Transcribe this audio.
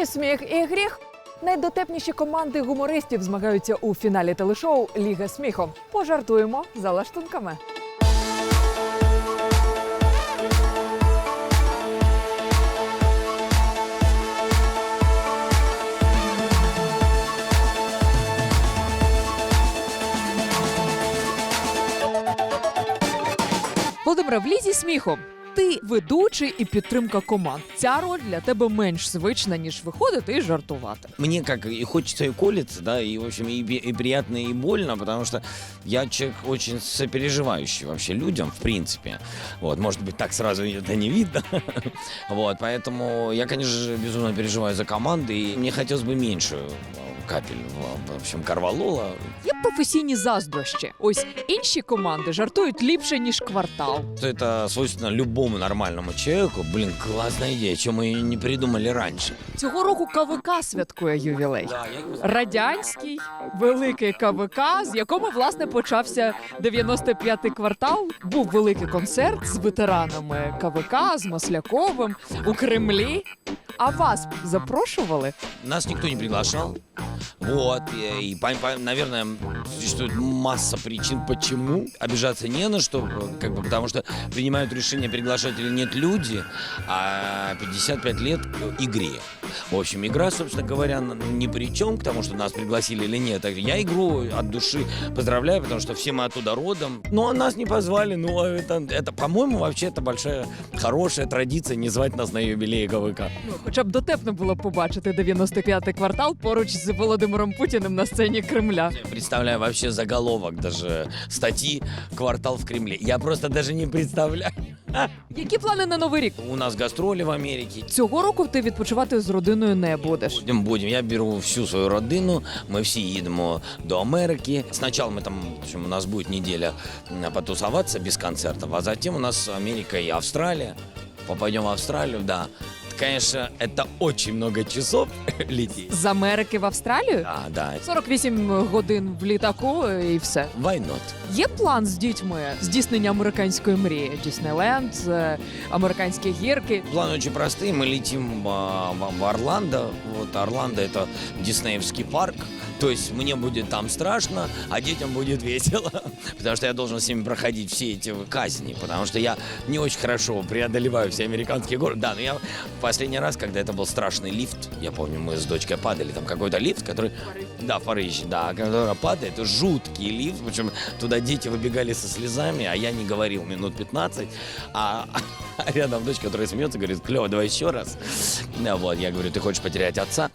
І сміх, і гріх. Найдотепніші команди гумористів змагаються у фіналі телешоу Ліга сміху. Пожартуємо за лаштунками. Володимира, в лізі сміху Ти ведучий і підтримка команд. Ця роль для тебе менш звична, ніж виходити і жартувати. Мне как и хочется и колется, да, и, в общем, и, бе- и приятно, и больно, потому что я человек очень сопереживающий вообще людям, в принципе. Вот, может быть, так сразу это не видно. Вот, поэтому я, конечно же, безумно переживаю за команды, и мне хотелось бы меньше э, капель, в в общем, карвалола. Є професійні заздрощі. Ось інші команди жартують ліпше ніж квартал. Это свойственно любому нормальному человеку. Блин, классная идея, чем мы ее не придумали раньше. Цього року КВК святкує ювілей. Радянський великий КВК, з якому власне почався 95-й квартал. Був великий концерт з ветеранами КВК, з Масляковим у Кремлі. А вас запрошували? Нас никто не приглашал. Вот, и, и, наверное, существует масса причин, почему. Обижаться не на что, как бы, потому что принимают решение, приглашать или нет люди, а 55 лет игре. В общем, игра, собственно говоря, н- ни при чем к тому, что нас пригласили или нет. Так, Я игру от души поздравляю, потому что все мы оттуда родом. Ну, а нас не позвали, ну, а это, это по-моему, вообще это большая, хорошая традиция не звать нас на юбилей КВК. Ну, хоча б дотепно було побачити 95-й квартал поруч з Володимиром Путіним на сцені Кремля. Я представляю вообще заголовок даже статьи «Квартал в Кремле». Я просто даже не представляю. Які плани на новий рік? У нас гастроли в Америке. Цього року ти відпочивати з родиною не будеш. Будем, будем. Я беру всю свою родину, мы все їдемо до Америки. Сначала мы там, в общем, у нас будет неделя потусуватися потусоваться без концертов, а затем у нас Америка и Австралия. Попадем в Австралию, да Конечно, это очень много часов лететь. З Америки в Австралію? Да, да. 48 годин в літаку і все. Why not? Є план з дітьми здійснення американської мрії? Діснейленд, е, американські гірки. Планы очень простые. Мы летим а, в, в Орландо. Вот Орландо это Диснеевский парк. То есть мне будет там страшно, а детям будет весело. Потому что я должен с ними проходить все эти казни. Потому что я не очень хорошо преодолеваю все американские города. Да, но я последний раз, когда это был страшный лифт, я помню, мы с дочкой падали, там какой-то лифт, который... Да, в Париже, да, который падает, это жуткий лифт, причем туда дети выбегали со слезами, а я не говорил минут 15, а, а рядом дочь, которая смеется, говорит, клево, давай еще раз. Да, вот, я говорю, ты хочешь потерять отца?